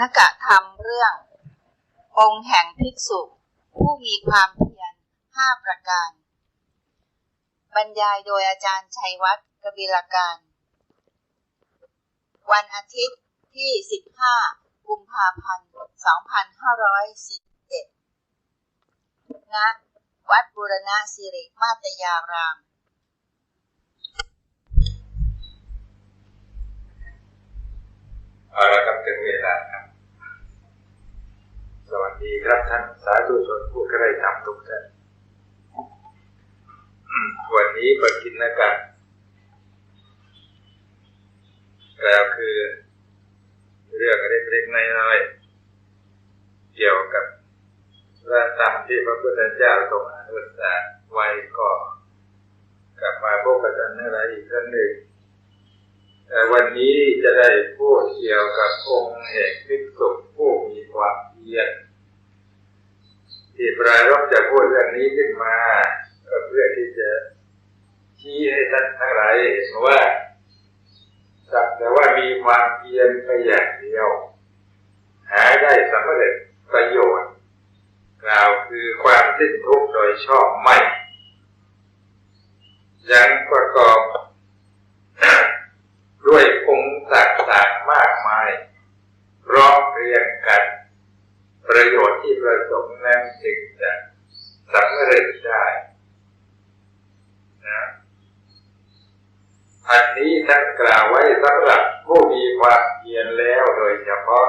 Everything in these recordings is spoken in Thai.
นกะธรรมเรื่อง องค์แห่งภิกษุ ผู้มีความเพียรห้าประการ บรรยายโดยอาจารย์ชัยวัฒน์กบิลการ วันอาทิตย์ที่ 15 กุมภาพันธ์ 2547ณ วัดบุรณะสิริมาตยาราม เอาละครับถึงเวลาครับ สวัสดีครับท่านสาธุชนผู้ใกล้ธรรมทุกท่านวันนี้ปกินนกันแล้วคือเรื่องเล็กๆน้อยๆเกี่ยวกับพระธรรมที่พระพุทธเจ้าทรงอนุสาสน์ไว้ก็ กลับมาพบกันในรายอีกครั้งหนึ่ง วันนี้จะได้พูดเกี่ยวกับองค์แห่งภิกษุผู้มีความเพียรที่ปรารบจะพูดเรื่องนี้ขึ้นมา เพื่อที่จะชี้ให้ท่านทั้งหลายเห็นว่าสักแต่ว่ามีความเพียรไปอย่างเดียว หาได้สำเร็จประโยชน์กล่าวคือความสิ้นทุกข์โดยชอบไม่ ยังประกอบ ด้วยองค์ต่างๆมากมายร้องเรียงกัน ประโยชน์ที่ประสงค์นั้นจึงจะสำเร็จได้นะอันนี้ท่านกล่าวไว้สำหรับผู้มีความเพียรแล้วโดยเฉพาะ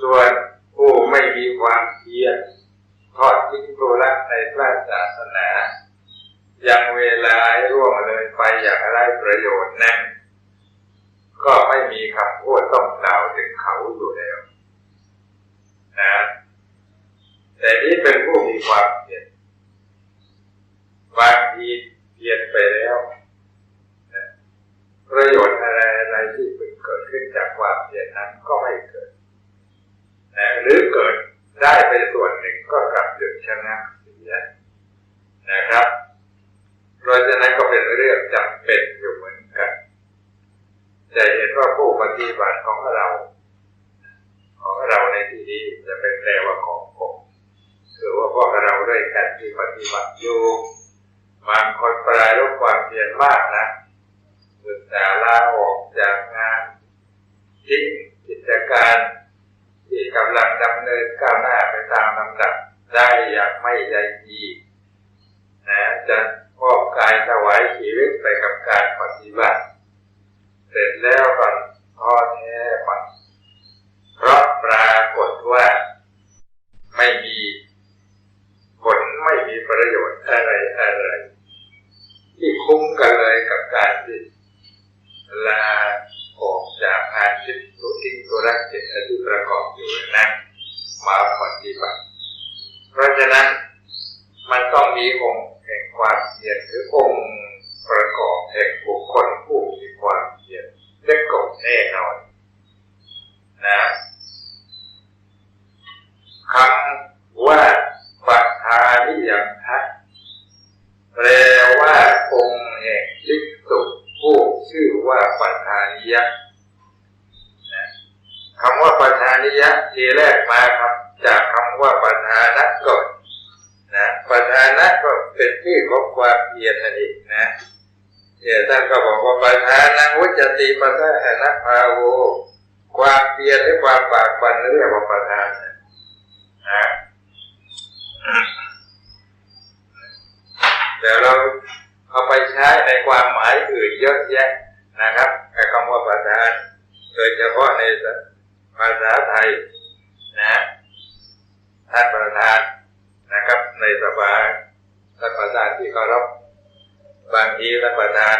ส่วนผู้ไม่มีความเพียรทอดทิ้งธุระในพระศาสนา ยังเวลาให้ร่วงเลยไปอย่างไรประโยชน์นั้น ก็ไม่มีคำพูดต้องกล่าวถึงเขาอยู่แล้วนะแต่นี้เป็นผู้มีความเพียรบางทีเพียรไปแล้วนะประโยชน์อะไรอะไรที่เพิ่งเกิดขึ้นจากความเพียรนั้นก็ไม่เกิดนะหรือเกิดได้ไปส่วนหนึ่งก็กลับหยุดชะงักเสียนะครับ เพราะฉะนั้นก็เป็นเรื่องจำเป็นอยู่เหมือนกัน จะเห็นว่าผู้ป ฏิบัติของเรา ของเราในที่นี้จะเป็นแปลว่าของผมคือว่าพวกเราด้วยกันที่ปฏิบัติอยู่บางคนปลายลบความเพียรมากนะศึกษาลาออกจากงานทิ้งกิจการ ที่กำลังดำเนินก้าวหน้าไปตามลำดับได้อย่างไม่ใยดีนะจะมอบกายถวายชีวิตไปกับการปฏิบัติ เสร็จแล้วก็ ท้อแท้ไปเพราะปรากฏว่า ไม่มีผลไม่มีประโยชน์อะไรอะไร ที่คุ้มกันเลยกับการที่ลาออกจากงานจิตตุทิ้งตัวรักจิตที่ประกอบอยู่นั้นมาปฏิบัติเพราะฉะนั้นต้องมีองค์แห่งความเพียรหรือองค์ประกอบแห่งบุคคลผู้มีความเพียรและกบแน่นอน นะคำว่าปัทานิยังทัศแปลว่าองค์แห่งภิกษุผู้ชื่อว่าปัทานิยะนะคำว่าปัทานิยะทีแรกมาครับ จากคำว่าปัทานะก่อนนะปัทานะก็เป็นชื่อของความเพียรนั่นเองนะเนี่ยท่านก็บอกว่าปัทานังวุจ ติปัทานะภาโวความเพียรหรือความปากปันเรียกว่าประธานนะแต่เราเอาไปใช้ในความหมายอื่นเยอะแยะนะครับไอ้คำว่าประธาน โดยเฉพาะในภาษาไทยนะท่านประธานนะครับ ในสภาท่านประธานที่เคารพบางทีท่านประธาน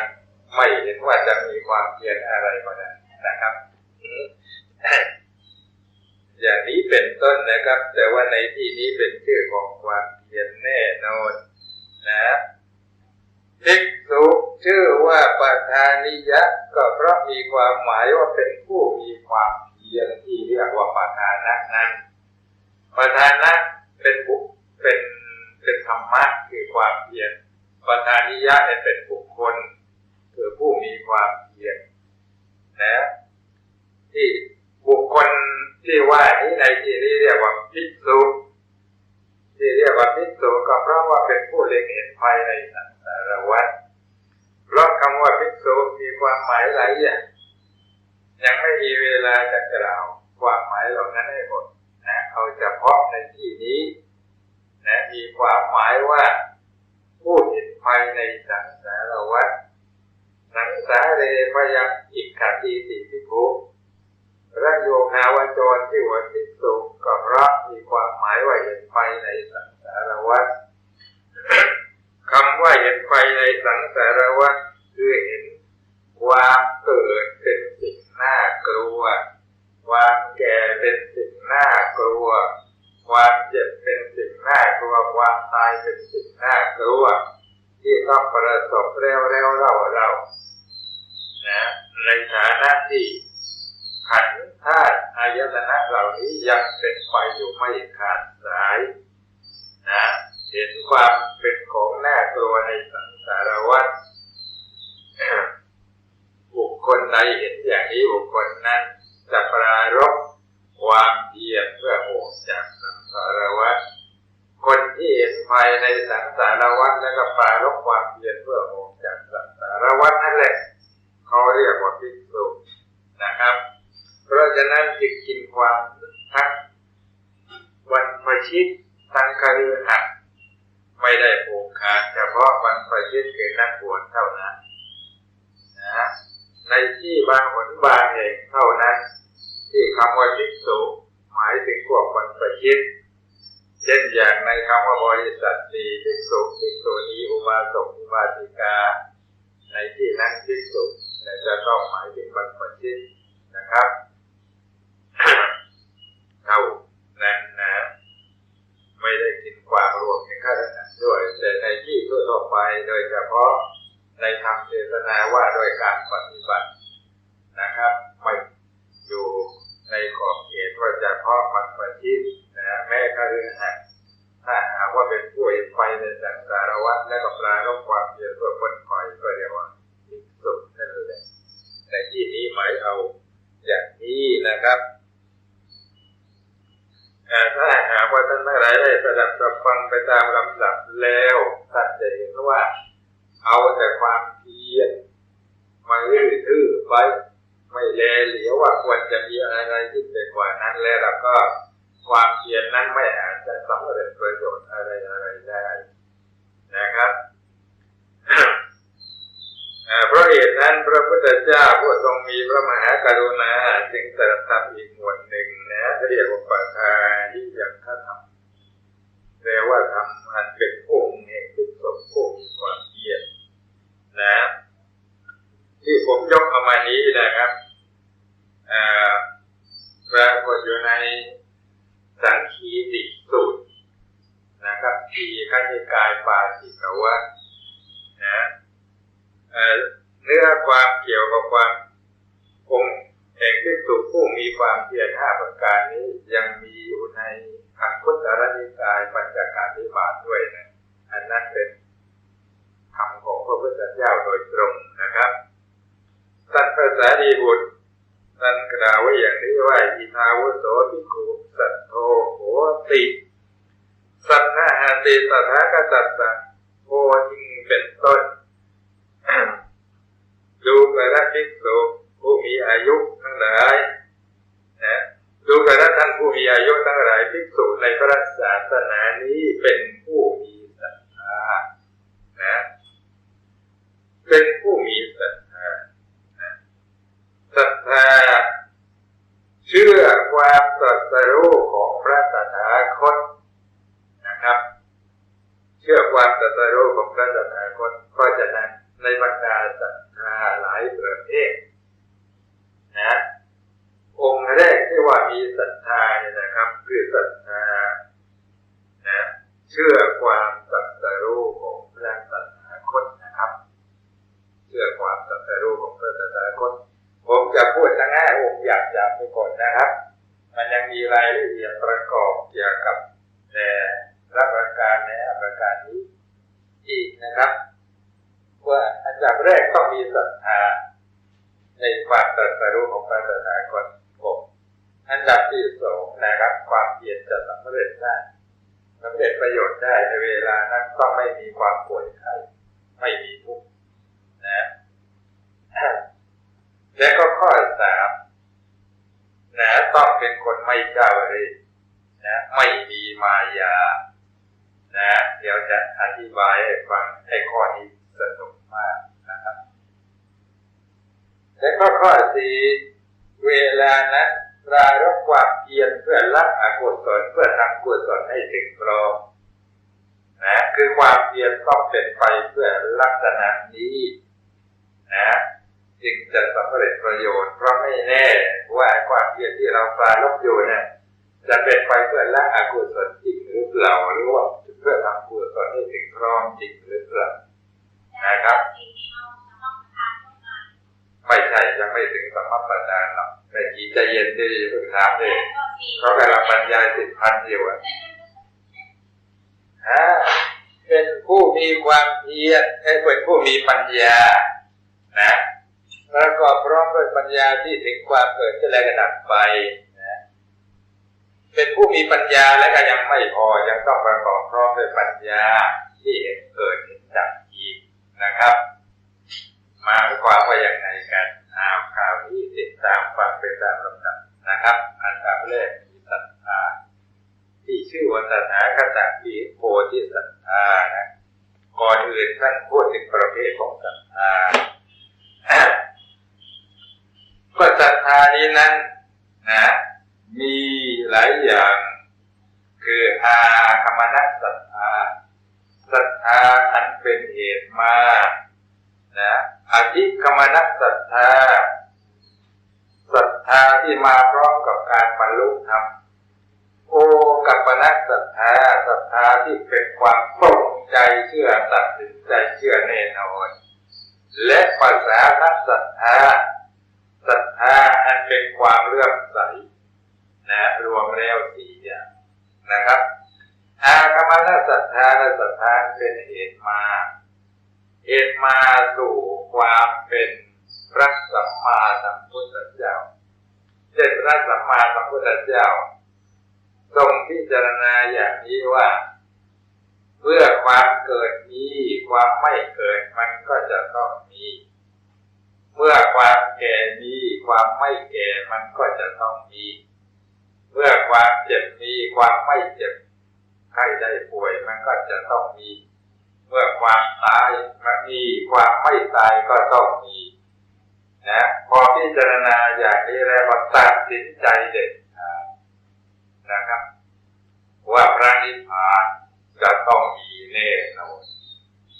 ไม่เห็นว่าจะมีความเพียรอะไรก็ได้นะครับ อย่างนี้เป็น ต้นนะครับ แต่ว่าในที่นี้เป็นชื่อของความเพียรแน่นอนนะภิกษุชื่อว่าปทานิยะ ก็เพราะมีความหมายว่าเป็นผู้มีความเพียรที่เรียกว่าปทานะนั้นปทานะเป็นบุคเป็นเป็นธรรมะคือความเพียรปทานิยะเป็นบุคคลคือผู้มีความเพียรนะ ที่ว่านี้ในที่นี้เรียกว่าภิกษุที่เรียกว่าภิกษุก็เพราะว่าเป็นผู้เล็งเห็นภายในสังสารวัฏเพราะคำว่าภิกษุมีความหมายหลายอย่างยังไม่มีเวลาจะกล่าวความหมายเหล่านั้นให้หมดนะเอาเฉพาะในที่นี้นะมีความหมายว่าผู้เห็นภายในสังสารวัฏสังสาเรพยังอิกขาตีติพิภุ ระโยคาวจรที่ว่าภิกษุก็เพระมีความหมายว่าเห็นภายในสังสารวัฏคำว่าเห็นภายในสังสารวัฏคือเห็นความเกิดเป็นสิ่งน่ากลัวความแก่เป็นสิ่งน่ากลัว ความเจ็บเป็นสิ่งน่ากลัว ความตายเป็นสิ่งน่ากลัว ที่ต้องประสบเร็วเร็วเราเรานะในฐานะที่ ขันธ์ธาอายตนะเหล่านี้ยังเป็นไปอยู่ไม่ขาดสายนะเห็นความเป็นของน่ากลัวในสังสารวัฏบุคคลใดเห็นอย่างนี้บุคคลนั้นจะปรารบความเพียรเพื่อออกจากสังสารวัฏคนที่เห็นภายในสังสารวัฏแล้วก็ปรารบความเพียรเพื่อออกจากสังสารวัฏนั่นแหละเขาเรียกว่าภิกษุนะครับ เพราะฉะนั้นจึงกินความทั้งวันประชิตทั้งคฤหัสถ์ไม่ได้ผูกขาเฉพาะวันประชิตคือนักบวชเท่านั้นนะในที่บางหนบางแห่งเท่านั้น ที่คำว่าภิกษุหมายถึงพวกวันประชิตเช่นอย่างในคำว่าบริษัทสี่ภิกษุภิกษุณีอุบาสกอุบาสิกา ในที่นั้นภิกษุจะต้องหมายถึงวันประชิตนะครับ เท่านั้นนะไม่ได้กินความรวมในข้าราชการด้วย แต่ในที่ทั่วไปโดยเฉพาะในธรรมเทศนาว่าโดยการปฏิบัตินะครับไม่อยู่ในขอบเขตว่าเฉพาะมันประชิตนะแม้คฤหัสถ์ถ้าหากว่าเป็นผู้เห็นไปในสังสารวัฏและก็ปลารบความเพียรเพื่อพ้นภัยก็เรียกว่าภิกษุนั่นแหละในที่นี้หมายเอาอย่างนี้นะครับ ถ้าหากว่าท่านทั้งหลายได้สดับรับฟังไปตามลำดับแล้วท่านจะเห็นว่า เอาแต่ความเพียรมาลื้อทื่อไปไม่แลเหลียวว่าควรจะมีอะไรที่เป็นกว่านั้นแล้วก็ความเพียรนั้นไม่อาจจะสำเร็จประโยชน์อะไรอะไรได้นะครับ เพราะเหตุนั้นพระพุทธเจ้าผู้ทรงมีพระมหากรุณาจึงตรัสทำอีกหมวดหนึ่งนะเรียกว่าปาทานิยังฆธรรมแปลว่าทำอันเป็นองค์แห่งทุกสมผู้มีความเพียรนะ ที่ผมยกเอามานี้นะครับอ่าปรากฏอยู่ในสังคีติสูตรนะครับที่ขั้นนิกายปาสิกวัตนะ เนื้อความเกี่ยวกับความองค์แห่งที่สุผู้มีความเพียรห้าประการนี้ยังมีอยู่ในอังคุตรนิกายปัญจการนิบาตด้วยนะอันนั้นเป็นคำของพระพุทธเจ้าโดยตรงนะครับท่านพระสารีบุตรท่านกล่าวไว้อย่างนี้ว่าอิทาวุโสภิกขุสัตโธโหติ สัทธาหาติตถาคตัสสะโพทิงเป็นต้น ดูกระภิกษุผู้มีอายุทั้งหลายนะดูกระท่านผู้มีอายุทั้งหลายภิกษุในพระศาสนานี้เป็นผู้มีศรัทธานะเป็นผู้มีศรัทธานะศรัทธาเชื่อความตรัสรู้ของพระตถาคตนะครับ เชื่อความตรัสรู้ของพระตถาคตเพราะฉะนั้นในบรรดาศรัทธาหลายประเภทนะองค์แรกที่ว่ามีศรัทธาเนี่ยนะครับ คือศรัทธานะเชื่อความตรัสรู้ของพระตถาคตนะครับ เชื่อความตรัสรู้ของพระตถาคต ผมจะพูดง่ายๆองค์อยากจะไปก่อนนะครับ มันยังมีรายละเอียดประกอบเกี่ยวกับแต่ละประการในประการนี้อีกนะครับ ว่าอันดับแรกต้องมีศรัทธาในความตรัสรู้ของพระตถาคตผม อันดับที่สองนะครับ ความเพียรจะสำเร็จได้สำเร็จประโยชน์ได้ในเวลานั้นต้องไม่มีความป่วยไข้ไม่มีทุกข์นะ และก็ข้อสามนะต้องเป็นคนไม่เจ้าเร่ห์นะไม่มีมายา นะ เดี๋ยวจะอธิบายให้ฟังให้ข้อนี้สนุกมากนะครับและก็ข้อสี่เวลานั้นรารบความเพียรเพื่อละอกุศลเพื่อทำกุศลให้ถึงพร้อมนะคือความเพียรต้องเป็นไปเพื่อลักษณะนี้นะ จึงจะสำเร็จประโยชน์ เพราะไม่แน่ว่าความเพียรที่เราปรารบอยู่เนี่ยจะเป็นไปเพื่อละอกุศลจริงหรือเปล่าหรือว่าเพื่อทำกุศลให้ถึงพร้อมจริงหรือเปล่านะครับไม่ใช่ยังไม่ถึงสมมปทานหรอกแต่กีใจเย็นดีเพิ่งถามเลยเขากำลังบรรยายสิบพันอยู่อะเป็นผู้มีความเพียรเป็นผู้มีปัญญา นะ แล้วก็พร้อมด้วยปัญญาที่ถึงความเกิดขึ้นและกระดับไปนะเป็นผู้มีปัญญาและก็ยังไม่พอยังต้องประกอบพร้อมด้วยปัญญาที่เห็นเกิดเห็นดับอีกนะครับ มาความว่าอย่างไรกันอ้าวข่าวนี้ติดตามฟังไปตามลำดับนะครับ อันดับแรกมีศรัทธาที่ชื่อว่าศรัทธากตักปีโพธิศรัทธานะก่อนอื่นท่านพูดถึงประเภทของศรัทธา ก็ศรัทธานี้นั้นนะมีหลายอย่าง คืออาคมนัสศรัทธาศรัทธาอันเป็นเหตุมานะอธิกรรมนัสศรัทธาศรัทธาที่มาพร้อมกับการบรรลุธรรมโอกัปปนัสศรัทธาศรัทธาที่เป็นความปรงใจเชื่อตัดสินใจเชื่อแน่นอนและภาษาทัศรัทธา ทธาอันเป็นความเลื่อมใสนะรวมแล้วสี่อย่างนะครับ อากรรมนัสศรัทธาและศรัทธาเป็นเหตุมา เหตุมาสู่ความเป็นพระสัมมาสัมพุทธเจ้าเช่นพระสัมมาสัมพุทธเจ้า ทรงพิจารณาอย่างนี้ว่าเมื่อความเกิดมีความไม่เกิดมันก็จะต้องมี เมื่อความแก่มีความไม่แก่มันก็จะต้องมี เมื่อความเจ็บมีความไม่เจ็บไข้ได้ป่วยมันก็จะต้องมี เมื่อความตายมันมีความไม่ตายก็ต้องมีนะพอพิจารณาอย่างนี้แล้วก็ตัดสินใจเด็ดขาดนะครับ ว่าพระนิพพานจะต้องมีแน่นอน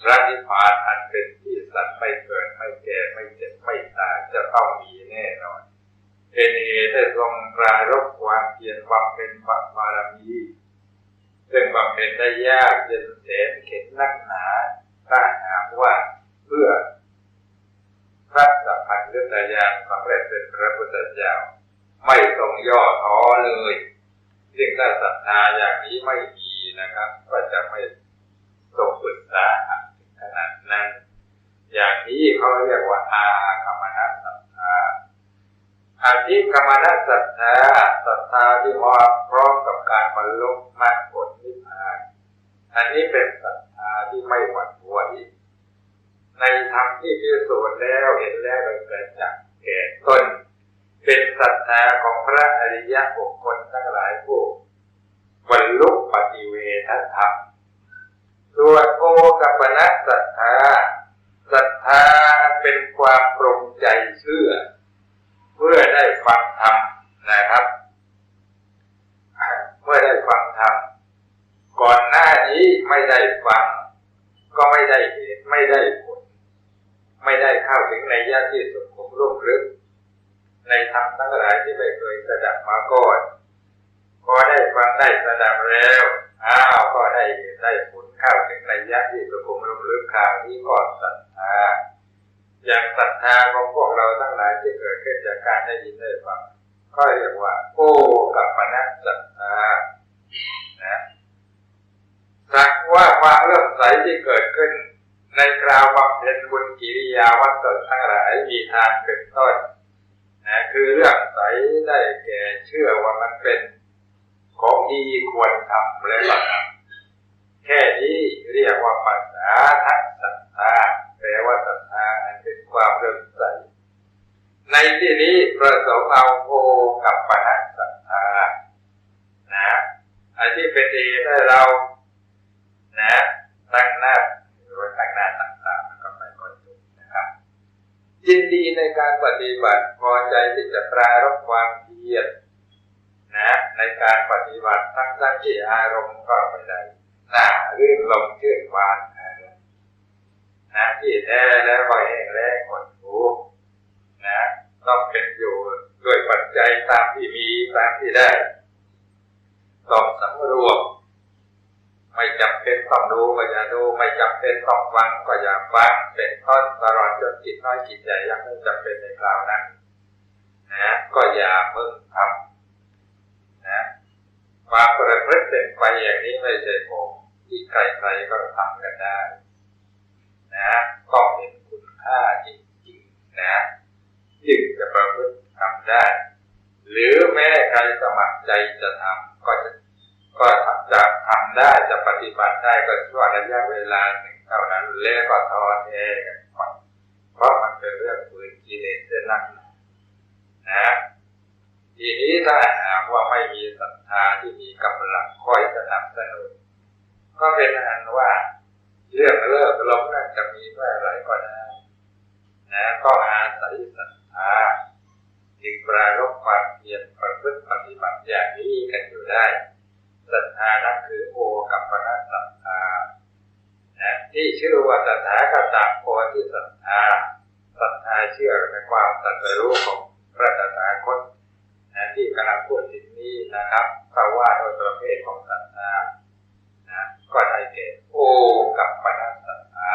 พระนิพพานอันเป็นที่สัตว์ไม่เกิดไม่แก่ไม่เจ็บไม่ตายจะต้องมีแน่นอนเป็นเหตุให้ทรงรายรบความเพียรบำเพ็ญบารมีซึ่งบำเพ็ญได้ยากเย็นแสนเข็นนักหนาถ้าหากว่าเพื่อพระสัพพันธ์เรื่องญาณสำเร็จเป็นพระพุทธเจ้าไม่ทรงย่อท้อเลยซึ่งถ้าศรัทธาอย่างนี้ไม่มีนะครับ ก็จะไม่ทรงปรึกษา ถึงขนาดนั้น อย่างนี้เขาเรียกว่า อาคมนัสศรัทธาอาธิกรรมนัสศรัทธาศรัทธาที่มาพร้อมกับการบรรลุมรรคผลนิพพาน อันนี้เป็นศรัทธาที่ไม่หวั่นไหวในธรรมที่พิสูจน์แล้วเห็นแล้วโดยเกิดจากแก่ต้น เป็นศรัทธาของพระอริยบุคคลทั้งหลายผู้บรรลุปฏิเวทธรรม ส่วนโอกัปนัสศรัทธาศรัทธาเป็นความปรงใจเชื่อ เมื่อได้ฟังธรรมนะครับ เมื่อได้ฟังธรรมก่อนหน้านี้ไม่ได้ฟัง ก็ไม่ได้เห็นไม่ได้ผล ไม่ได้เข้าถึงในญาติสุขุมรุ่มลึก ในธรรมทั้งหลายที่ไม่เคยสดับมาก่อนพอได้ฟังได้สดับแล้วก็ได้เห็นได้ผลเข้าถึงในญาติที่สุขุมรุ่ม ลึกข่าวนี้ก็ศรัทธาอย่างศรัทธาของพวกเราทั้งหลายที่เกิดขึ้นจากการได้ยินได้ฟังก็เรียกว่าโอ้กับมนัสศรัทธานะสักว่าความเลื่อมใสที่เกิดขึ้น ในคราวบำเพ็ญบุญกิริยาวัตถุทั้งหลายมีทานเป็นต้นนะคือเรื่องใสได้แก่เชื่อว่ามันเป็นของดีควรทำและบัตแค่นี้เรียกว่าปัญษาทัศรัทธาแปล ว่าศรัทธาเป็นความเริ่มใส ในที่นี้ประสงค์เอาโอกับปณะศรัทธานะไอ้ที่เป็นดีให้เรา นะ ตั้งหน้าหรือว่าตั้งหน้าตั้งตามันก็ไม่ค่อยถูกนะครับยินดีในการปฏิบัติพอใจที่จะปรารบความเพียรนะในการปฏิบัติทั้งทั้งที่อารมณ์ก็ไม่ได้น่ารื่นลมเชื่นบาน นะที่แท้แล้วก็แห้งแล้งหดหูนะต้องเป็นอยู่ด้วยปัจจัยตามที่มีตามที่ได้ต้องสำรวมไม่จำเป็นต้องดูก็อย่าดูไม่จำเป็นต้องฟังก็อย่าฟังเป็นต้นตลอดจนจิตน้อยจิตใหญ่ยังไม่จำเป็นในคราวนั้นนะก็อย่าเพิ่งทำนะความประพฤติเป็นไปอย่างนี้ไม่ใช่ผมที่ใครๆก็ทำกันได้ นะต้องเห็นคุณค่าจริงๆนะจึงจะประพฤติทำได้ หรือแม้ใครสมัครใจจะทำก็จะก็จะทำได้จะปฏิบัติได้ก็ช่วงระยะเวลาหนึ่งเท่านั้นแล้วก็ทอแท้กันไปเพราะมันเป็นเรื่องฝืนกิเลสเส้นนักนะทีนี้ถ้าหากว่าไม่มีศรัทธาที่มีกำลังคอยสนับสนุนก็เป็นอันว่า เรื่องเลิกลงนั่นจะมีเมื่อไรก็ได้นะก็อาศัยศรัทธาจึงปรารบความเพียรประพฤติปฏิบัติอย่างนี้กันอยู่ได้ศรัทธานั้นคือโอกับปณะศรัทธานะที่ชื่อว่าศรัทธากตักโอที่ศรัทธาศรัทธาเชื่อในความตรัสรู้ของพระตถาคตนะที่กำลังพูดถึงนี้นะครับเพราะว่าโดยประเภทของศรัทธา ก็ได้แก่โอกับปณะศรัทธา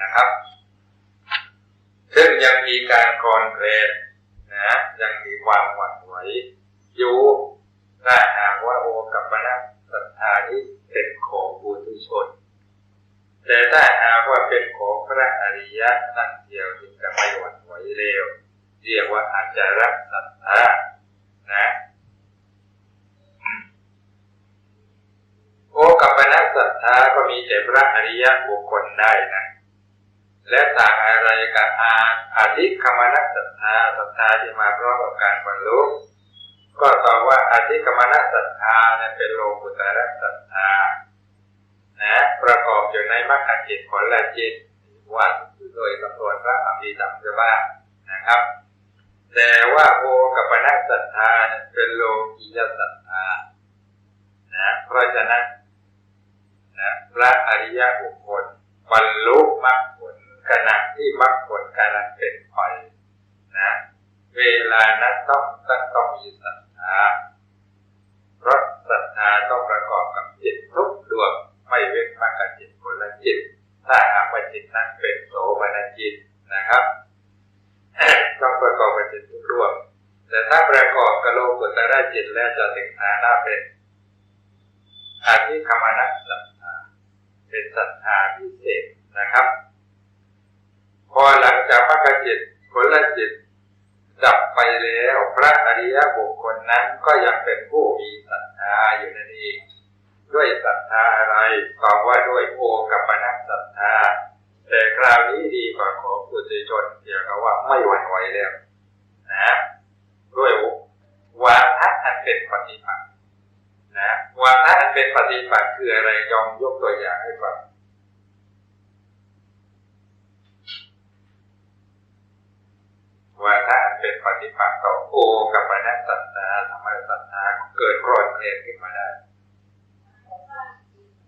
นะครับ ซึ่งยังมีการคลอนเคลนนะยังมีความหวั่นไหวอยู่ถ้าหากว่าโอกับปณะศรัทธานี้เป็นของบุตุชน แต่ถ้าหากว่าเป็นของพระอริยะนั่นเดียวจึงจะไม่หวั่นไหวเร็วเรียกว่าอาจารักศรัทธานะ โอกับป ณะศรัทธาก็มีแต่พระอริยะบุคคลได้นะ และต่างอะไรกับอาอาธิคมนัสศรัทธาศรัทธาที่มาพร้อมกับการบรรลุก็ตอบว่าอาธิกรรมนศรัทธาเนี่ยเป็นโลกุตระศรัทธานะประกอบอยู่ในมรรคจิตผลละจิตว่าโดยสำนวนพระอภิธรรมจะบ้างนะครับ แต่ว่าโอกับปนัสศรัทธาเนี่ยเป็นโลกียศรัทธานะเพราะฉะนั้น นะพระอริยบุคคลบรรลุมรรคผลขณะที่มรรคผลกำลังเป็นไปนะเวลานั้นต้องต้องต้องมีศรัทธาเพราะศรัทธาต้องประกอบกับจิตทุกดวงไม่เว้นมากกับจิตคนละจิต ถ้าหากว่าจิตนั้นเป็นโสมนจิตนะครับต้องประกอบกับจิตทุกดวงแต่ถ้าประกอบกับโลกุตระจิตแล้วจะถึงฐานะเป็นอาธิคมนัสศรัท เป็นศรัทธาพิเศษนะครับ พอหลังจากมรรคจิตผลจิตดับไปแล้วพระอริยบุคคลนั้นก็ยังเป็นผู้มีศรัทธาอยู่นั่นเองด้วยศรัทธาอะไรตอบว่าด้วยโอกับปนัสศรัทธา แต่คราวนี้ดีกว่าของปุถุชนเกี่ยวกับว่าไม่หวั่นไหวแล้วนะด้วยวาทะอันเป็นปฏิปัก นะวาทะเป็นปฏิปักษ์คืออะไรยอมยกตัวอย่างให้ฟังวาทะเป็นปฏิปักษ์ต่อโอกับปนัสศรัทธาทำให้ศรัทธาเกิดโกรธเกลียดขึ้นมาได้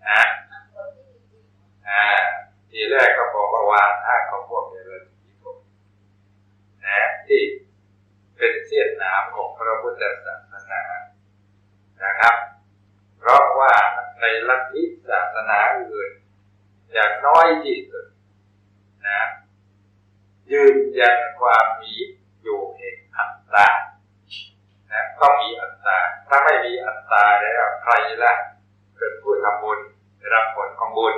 นะอ่าทีแรกก็บอกว่าวาทะของพวกเดรัจฉีกนะที่เป็นเสี้ยนน้ำของพระพุทธศาสนานะครับ เพราะว่าในลัทธิศาสนาอื่นอย่างน้อยที่สุดนะยืนยันความมีอยู่แห่งอัตตานะต้องมีอัตตาถ้าไม่มีอัตตาแล้วใครล่ะเป็นผู้ทำบุญได้รับผลของบุญ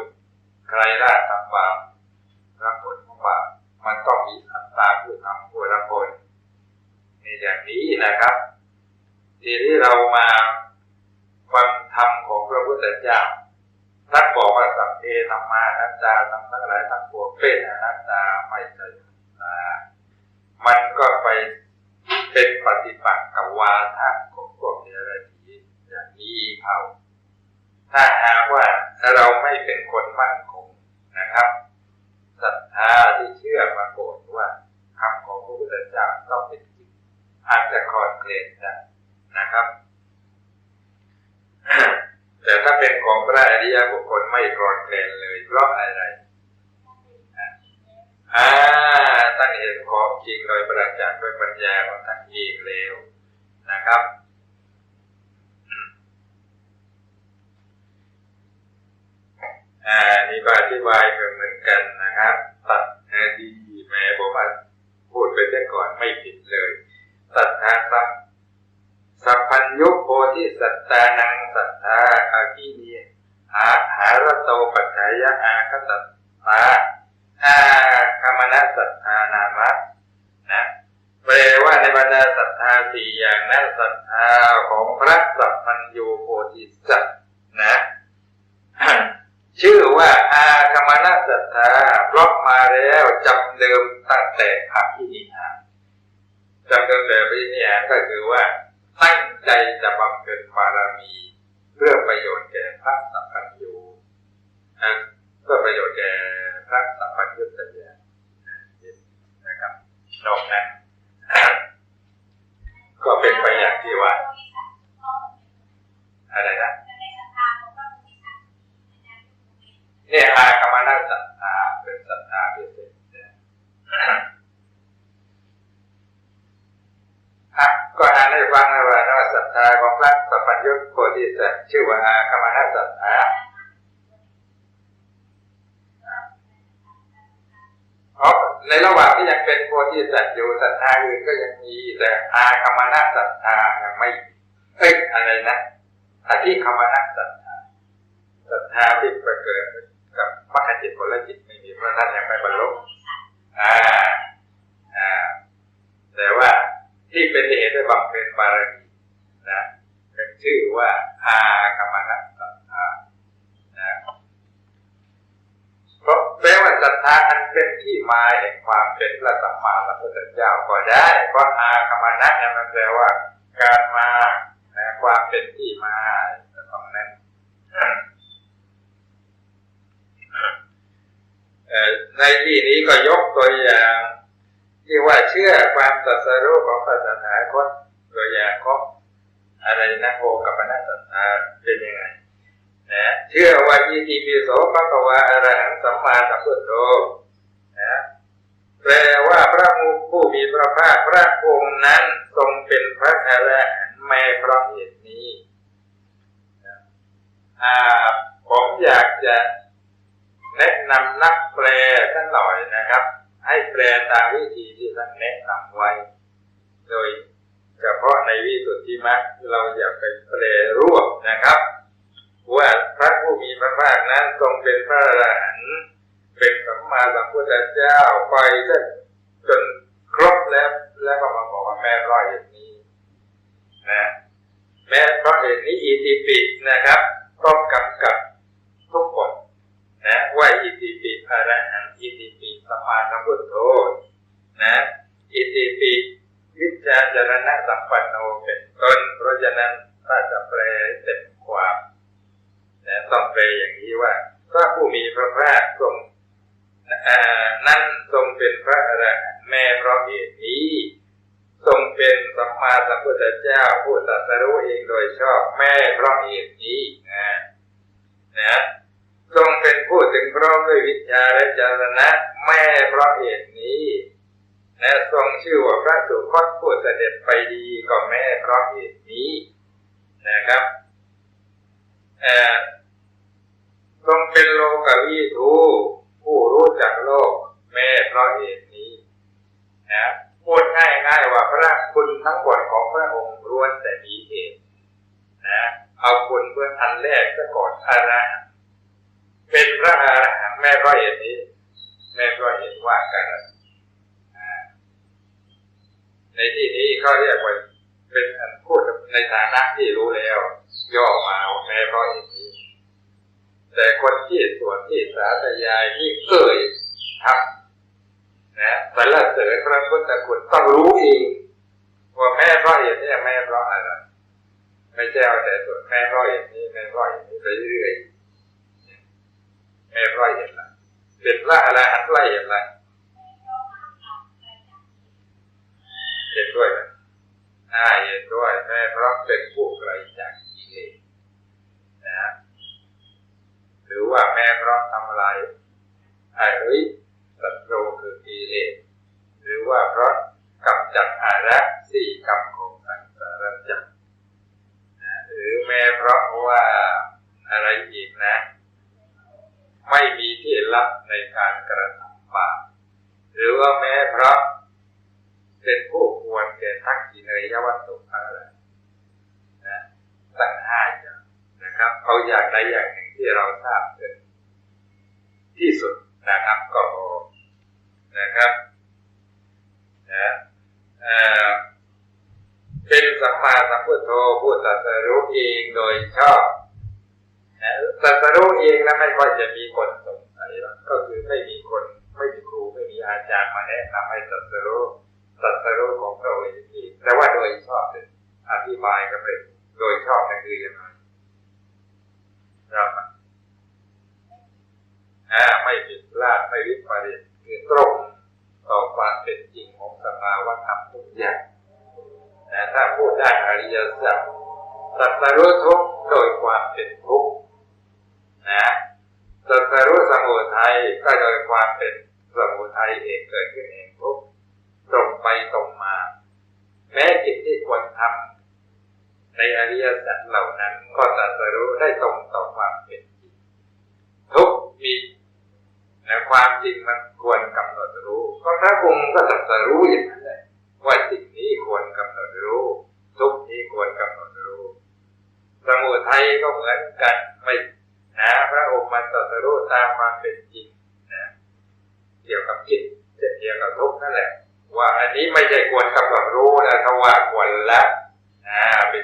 ใครล่ะทำบาปรับผลของบาปมันต้องมีอัตตาผู้ทำผู้รับผลในะครับ ทีนี้เรามา พระพุทธเจ้าท่านบอกว่าสัพเพธรรมานัตตาทั้งทั้งหลายทั้งปวงเป็นอนัตตาไม่ใช่อัตตามันก็ไปเป็นปฏิปักษ์กับวาทะของพวกเดรัจฉีอย่างนี้เขาถ้าหากว่าเราไม่เป็นคนมั่นคงนะครับศรัทธาที่เชื่อมาโกรธว่าคำของพระพุทธเจ้าต้องเป็นจริงอาจจะคอนเคลนได้นะครับ แต่ถ้าเป็นของพระอริยบุคคลไม่คลอนเคลนเลย เพราะอะไรอ่าท่านเห็นของจริงโดยประจักษ์ด้วยปัญญาของท่านเองเร็วนะครับอ่านี่ก็อธิบายเหมือนกันนะครับตัดแท้ดีแม่บอกว่าพูดไปแต่ก่อนไม่ผิดเลยสัดทธาสัพ สัพพัญยุโพธิสัตตานังสัทธาอากิเนียหาหารโตปัจจายะอาคสัตตาอาคมณสัทธานามะนะแปลว่าในบรรดาศรัทธาสี่อย่างนั้นศรัทธาของพระสัพพัญญูโพธิสัตว์นะชื่อว่าอาคมณศรัทธาเพราะมาแล้วจำเดิมตั้งแต่อภินิหารจำเดิมแต่อภินิหารก็คือว่า ใจจะบำเพ็ญบารมี เพื่อประโยชน์แก่พระสัพพัญญูนะเพื่อประโยชน์แก่พระสัพพัญญุตยานะครับนอกนั้นก็เป็นไปอย่างที่ว่าอะไรนะเนี่ยอากรรมนาศรัทธาเป็นศรัทธาพิเศษเนี่ยอะก็อ่านให้ฟังนะว่า ธาของพระสัพพัญญุตโพธิสัตชื่อว่าอากรรมนาศรัทธาเพราะในระหว่างที่ยังเป็นโพธิสัตว์อยู่ศรัทธาอื่นก็ยังมีแต่อากรรมนาศรัทธายังไม่เอ้ยอะไรนะอธิคมนาศรัทธาศรัทธาที่ประเกิด กับมรรคจิตผลจิตไม่มีเพราะท่านยังไม่บรรลุอ่า อ่า แต่ว่าที่เป็นเหตุให้บำเพ็ญบารมีนะเป็นชื่อว่าอากรรมนัสสัทธานะเพราะแปลว่าศรัทธาอันเป็นที่มาแห่งความ เป็นพระสัมมาสัมพุทธเจ้าก็ได้เพราะอากรรมนัสเนี่ยมันแปลว่า การมานะความเป็นที่มาตรงนั้นในที่นี้ก็ยกตัวอย่าง ที่ว่าเชื่อความตรัสรู้ของพระสัทธาคตตัวอย่างของอะไรนะโอกับปนัสสัทธาเป็นยังไงนะเชื่อว่าอิติปิโสภะคะวาอะระหังสัมมาสัมพุทโธ แปลว่าพระมุผู้มีพระภาคพระองค์นั้นทรงเป็นพระอรหันต์แม้เพราะเหตุนี้อาผมอยากจะแนะนำนักแปลท่านหน่อยนะครับ ให้แปลตามวิธีที่ท่านแนะนำไว้ โดยเฉพาะในวิสุทธิมรรคเราอย่าไปแปลรวบนะครับ ว่าพระผู้มีพระภาคนั้นทรงเป็นพระอรหันต์ เป็นสัมมาสัมพุทธเจ้าไปจนครบแล้วแล้วก็มาบอกว่าแม่ร้อยอย่างนี้นะแม้เพราะเหตุนี้อิติปินะครับก็กำกับทุกคนนะว่าอิติปิอรหันอิติปิสมมาสัมพุทโธนะอิติปิวิจาจารณะสัมปันโนเป็นต้นเพราะฉะนั้นถ้าจะแปลให้เต็มความนะต้องแปลอย่างนี้ว่าพระผู้มีพระภาคทรง นั้นทรงเป็นพระอรหันต์แม้เพราะเหตุนี้ ทรงเป็นสัมมาสัมพุทธเจ้าผู้ตรัสรู้เองโดยชอบแม่เพราะเหตุนี้นะนะทรงเป็นผู้ถึงพร้อมด้วยวิชาและจารณะแม่เพราะเหตุนี้และทรงชื่อว่าพระสุคตผู้เสด็จไปดีก็แม่เพราะเหตุนี้นะครับเออทรงเป็นโลกวิทู ผู้รู้จักโลกแม่เพราะเหตุนี้นะพูดง่ายๆว่าพระคุณทั้งหมดของพระองค์ล้วนแต่มีเหตุนะเอาคุณเพื่ออันแรกซะก่อนอะไรเป็นพระอารหันต์แม่ก็เห็นนี้แม่ก็เห็นว่ากันในที่นี้เขาเรียกว่าเป็นอันพูดในฐานะที่รู้แล้ว ย่อมาแม้เพราะเหตุ แต่คนที่สวนที่สาธยายที่เอ่ยทำนะสรรเสริญพระพุทธคุณต้องรู้เองว่าแม่เพราะเหตุนี้แม่เพราะอะไรไม่ใช่เอาแต่ส่วนแม่เพราะเหตุนี้แม่เพราะเหตุนี้ไปเรื่อยๆแม่เพราะเหตุอะไรเป็นพระอะไรหันไล่เหตุอะไรเห็นด้วยไหมอ่าเห็นด้วยแม่เพราะเป็นผู้ไกลจากกิเลสนะ หรือว่าแม่พราะทำลายอริสัตรูคือกิเลสหรือว่าเพราะกำจัดอาระสี่กรรมของสังสารวัฏนะหรือแม้เพราะว่าอะไรอีกนะ ไม่มีที่รับในการกระทำบาปหรือว่าแม้เพราะเป็นผู้ควรแก่ทักษิเนยวัตถุอะไรนะตั้งห้าอย่างนะครับ เอาอย่างใดอย่างหนึ่ง ที่เราทราบเป็นที่สุดนะครับก็พอนะครับนะเอ่อเป็นสัมมาสัมพุทโธผู้ตรัสรู้เองโดยชอบนะตรัสรู้เองแล้วไม่ค่อยจะมีคนสงสัยหรก็คือไม่มีคนไม่มีครูไม่มีอาจารย์มาแนะนำให้ตรัสรู้ตรัสรู้ของพระองค์เองแต่ว่าโดยชอบเนี่ยอธิบายก็ไปโดยชอบนั่นคือยังไง ครับอ่าไม่ผิดพลาดไม่วิปริตคือตรงต่อความเป็นจริงของสภาวะธรรมทุกอย่างแต่ถ้าพูดได้อริยสัจสัตรู้ทุกโดยความเป็นทุกข์นะสัตรู้สมุทัยก็โดยความเป็นสมุทัยเองเกิดขึ้นเองทุกตรงไปตรงมา แม้กิจที่ควรทำในอริยสัจเหล่านั้นก็ตรัสรู้ได้ตรงต่อความเป็นจริงทุกมี นะความจริงมันควรกำหนดรู้ก็พระองค์ก็ตรัสรู้อย่างนั้นแหละว่าสิ่งนี้ควรกำหนดรู้ ทุกนี้ควรกำหนดรู้ สมุทัยก็เหมือนกันไม่นะพระองค์มันตรัสรู้ตามความเป็นจริงนะเกี่ยวกับจิตเช่นเดียวกับทุกนั่นแหละ ว่าอันนี้ไม่ใช่ควรกำหนดรู้นะทว่าควรละนะเป็น